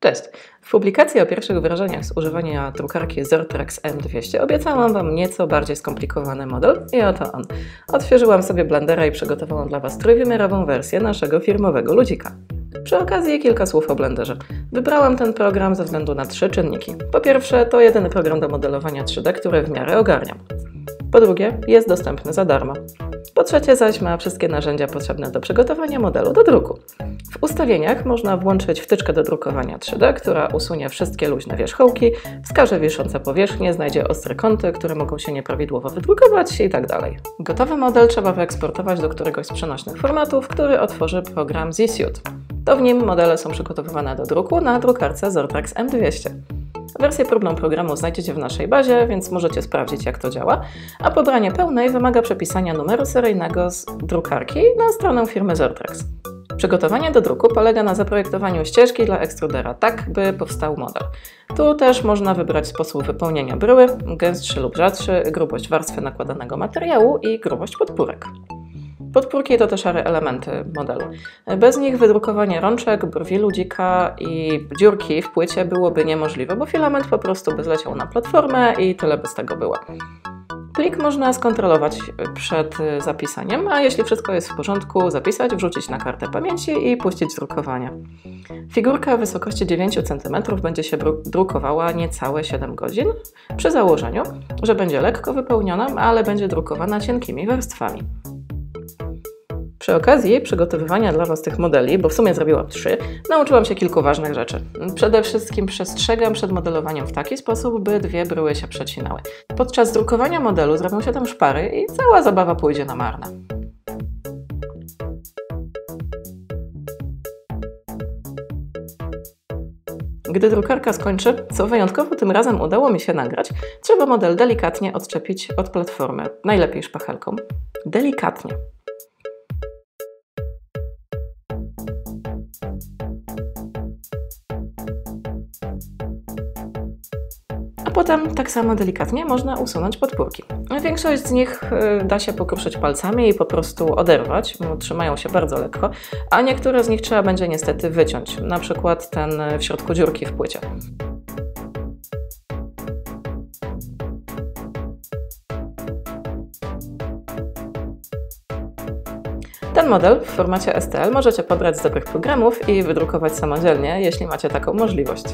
Cześć! W publikacji o pierwszych wrażeniach z używania drukarki Zortrax M200 obiecałam Wam nieco bardziej skomplikowany model i oto on. Odświeżyłam sobie Blendera i przygotowałam dla Was trójwymiarową wersję naszego firmowego ludzika. Przy okazji kilka słów o Blenderze. Wybrałam ten program ze względu na trzy czynniki. Po pierwsze, to jedyny program do modelowania 3D, który w miarę ogarniam. Po drugie, jest dostępny za darmo. Po trzecie zaś ma wszystkie narzędzia potrzebne do przygotowania modelu do druku. W ustawieniach można włączyć wtyczkę do drukowania 3D, która usunie wszystkie luźne wierzchołki, wskaże wiszące powierzchnie, znajdzie ostre kąty, które mogą się nieprawidłowo wydrukować itd. Tak Gotowy model trzeba wyeksportować do któregoś z przenośnych formatów, który otworzy program Z-Suite. To w nim modele są przygotowywane do druku na drukarce Zortrax M200. Wersję próbną programu znajdziecie w naszej bazie, więc możecie sprawdzić jak to działa, a pobranie pełnej wymaga przepisania numeru seryjnego z drukarki na stronę firmy Zortrax. Przygotowanie do druku polega na zaprojektowaniu ścieżki dla ekstrudera, tak by powstał model. Tu też można wybrać sposób wypełnienia bryły, gęstszy lub rzadszy, grubość warstwy nakładanego materiału i grubość podpórek. Podpórki to te szare elementy modelu. Bez nich wydrukowanie rączek, brwi ludzika i dziurki w płycie byłoby niemożliwe, bo filament po prostu by zleciał na platformę i tyle by z tego było. Plik można skontrolować przed zapisaniem, a jeśli wszystko jest w porządku, zapisać, wrzucić na kartę pamięci i puścić drukowanie. Figurka wysokości 9 cm będzie się drukowała niecałe 7 godzin, przy założeniu, że będzie lekko wypełniona, ale będzie drukowana cienkimi warstwami. Przy okazji przygotowywania dla Was tych modeli, bo w sumie zrobiłam trzy, nauczyłam się kilku ważnych rzeczy. Przede wszystkim przestrzegam przed modelowaniem w taki sposób, by dwie bryły się przecinały. Podczas drukowania modelu zrobią się tam szpary i cała zabawa pójdzie na marne. Gdy drukarka skończy, co wyjątkowo tym razem udało mi się nagrać, trzeba model delikatnie odczepić od platformy, najlepiej szpachelką. Delikatnie. Potem tak samo delikatnie można usunąć podpórki. Większość z nich y, da się pokruszyć palcami i po prostu oderwać, bo trzymają się bardzo lekko, a niektóre z nich trzeba będzie niestety wyciąć, na przykład ten w środku dziurki w płycie. Ten model w formacie STL możecie pobrać z dobrych programów i wydrukować samodzielnie, jeśli macie taką możliwość.